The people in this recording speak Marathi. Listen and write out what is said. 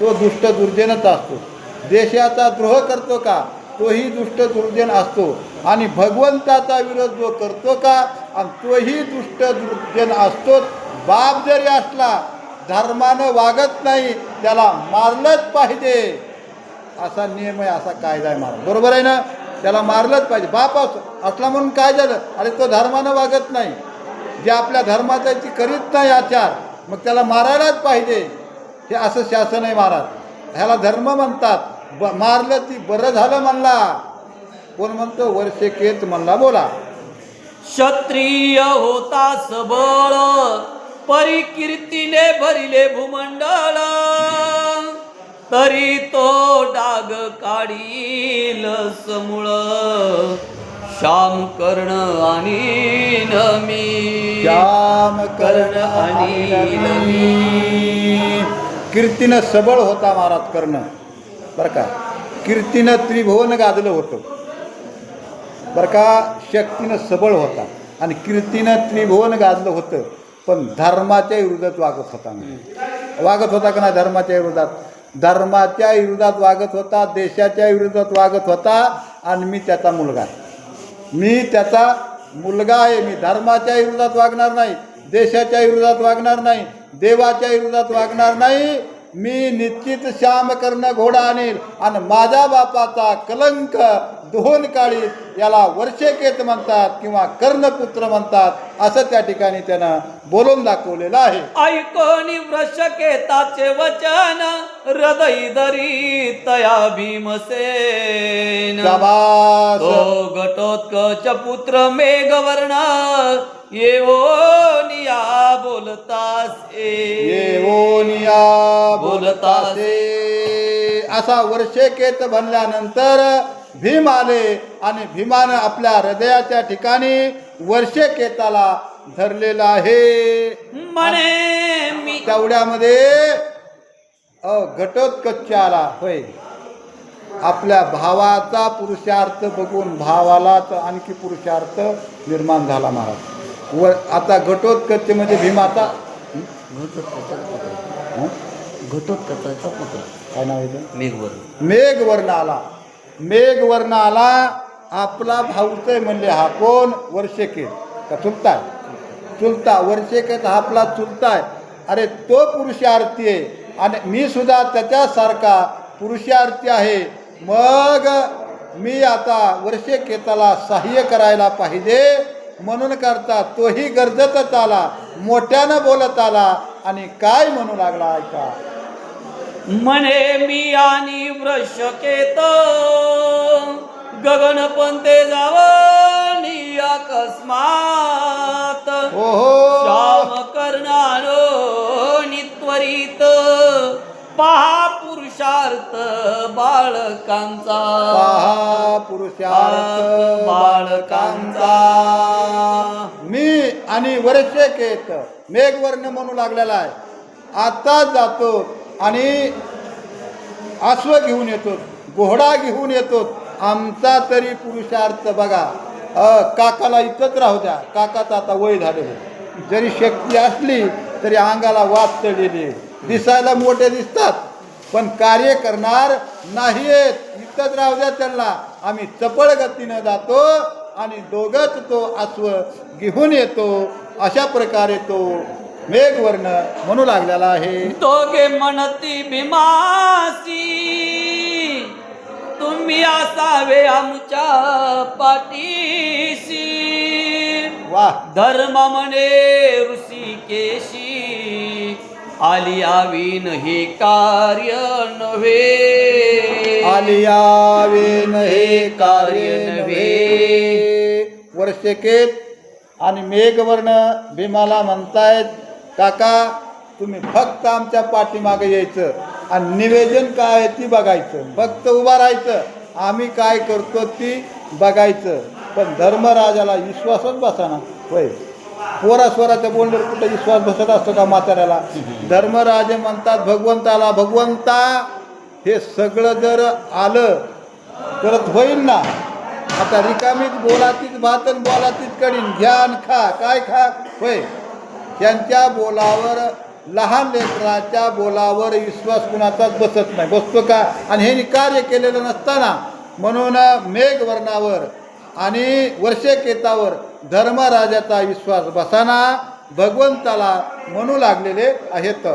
तो दुष्ट दुर्जनच असतो. देशाचा द्रोह करतो का? तोही दुष्ट दुर्जन असतो. आणि भगवंताचा विरोध जो करतो का? आणि तोही दुष्ट दुर्जन असतोच बाप जरी असला धर्मानं वागत नाही त्याला मारलंच पाहिजे. असा नियम आहे असा कायदा आहे मारा बरोबर आहे ना? त्याला मारलंच पाहिजे. बाप अस- असला म्हणून काय झालं? अरे तो धर्मानं वागत नाही. जे आपल्या धर्माचा ती करीत नाही आचार मग त्याला मारायलाच पाहिजे. हे असं शासन आहे महाराज. ह्याला धर्म म्हणतात. ब मारलं ती बरं झालं म्हणला. कोण म्हणतो? वर्षे केत म्हणला बोला. क्षत्रिय होता सबळ परिकीर्तीने भरिले भूमंडळ. तरी तो डाग काढील समूळ. श्याम कर्ण आणि मी. श्याम कर्ण आणि मी. कीर्तीनं सबळ होता महाराज कर्ण. बरं का? कीर्तीनं त्रिभुवन गाजलं होतं. बरं का? शक्तीनं सबळ होता. आणि कीर्तीनं त्रिभुवन गाजलं होतं पण धर्माच्या विरोधात वागत होता वागत होता का नाही धर्माच्या विरोधात धर्माच्या विरोधात वागत होता देशाच्या विरोधात वागत होता आणि मी त्याचा मुलगा आहे. मी त्याचा मुलगा आहे मी धर्माच्या विरोधात वागणार नाही. देशाच्या विरोधात वागणार नाही देवाच्या विरोधात वागणार नाही मी निश्चित श्याम कर्ण घोडा आणील आणि माझ्या बापाचा कलंक दोन काळी याला वर्षेकेत म्हणतात किंवा कर्णपुत्र म्हणतात असं त्या ठिकाणी त्यानं बोलून दाखवलेलं आहे. ऐकोनी वृषकेताचे वचन हृदय दरी तया भीमसेन. घटोत्कच पुत्र मेघवर्ण येवोनिया बोलतास. येवोनिया बोलतासे असा वर्षेकेत बनल्यानंतर भीम आले आणि भीमानं आपल्या हृदयाच्या ठिकाणी वर्षेकेताला धरलेलं आहे. म्हणे मी तेवढ्यामध्ये अ घटोत्कच आला होय. आपल्या भावाचा पुरुषार्थ बघून भावालाच आणखी पुरुषार्थ निर्माण झाला महाराज. व आता घटोत्कच म्हणजे भीमाचा? घटोत्कचाचा पुत्र काय नाव येतं मेघवर्ण मेघवर्ण आला मेघवर्ण आला आपला भाऊच आहे म्हणले हा कोण? वर्षेकेत का चुलता आहे? चुलता. वर्षेकेत हा आपला चुलता आहे. अरे तो पुरुषार्थी आहे. आणि मी सुद्धा त्याच्यासारखा पुरुषार्थी आहे. मग मी आता वर्षेकेताला सहाय्य करायला पाहिजे. म्हणून करता तोही गरजतच आला. मोठ्यानं बोलत आला. आणि काय म्हणू लागला ऐका म्हणे मी आणि वृषकेत गगनपंते जावनी अकस्मात. ओहो. श्याम कर्णानो नित्वरित. पहा पुरुषार्थ बाळकांचा पहा पुरुषार्थ बाळकांचा मी आणि वर्षकेत मेघवर्ण म्हणू लागलेला आहे. आता जातो. आणि अश्व घेऊन येतो घोडा घेऊन येतो. आमचा तरी पुरुषार्थ बघा. काकाला इथंच राहू द्या. काकाचं आता वय झालेलं जरी शक्ती असली तरी अंगाला वाद चढलेली दिसायला मोठे दिसतात पण कार्य करणार नाहीयेत. इथंच राहू द्या त्यांना. आम्ही चपळ गतीनं जातो आणि दोघंच तो अश्व घेऊन येतो. अशा प्रकारे तो मेघवर्ण म्हणू लागलेला आहे. दोघे म्हणती भीमासी तुम्ही असावे आमच्या पाठीशी. वा. धर्म म्हणे ऋषिकेशी आली आवीन हे कार्य नव्हे. आलियावेन हे कार्य नव्हे. वर्षकेत आणि मेघवर्ण भीमाला म्हणतायत काका तुम्ही फक्त आमच्या पाठीमागे यायचं. आणि निवेदन काय आहे ती बघायचं. फक्त उभा राहायचं. आम्ही काय करतो ती बघायचं. पण धर्मराजाला विश्वासच बसाना. होय. पोरा स्वराच्या बोंडवर कुठं विश्वास बसत असतो का म्हाताऱ्याला? धर्मराजे म्हणतात भगवंताला भगवंता हे सगळं जर आलं तरच होईल ना. आता रिकामीच बोलातीच भात आणि बोलातीच कडीन घ्या आणि खा. काय खा? होय. त्यांच्या बोलावर लहान लेकराच्या बोलावर विश्वास कुणाचाच बसत नाही. बसतो का? आणि हे कार्य केलेलं नसताना म्हणून मेघवर्णावर आणि वर्षकेतावर धर्मराजाचा विश्वास बसाना भगवंताला म्हणू लागलेले आहेत.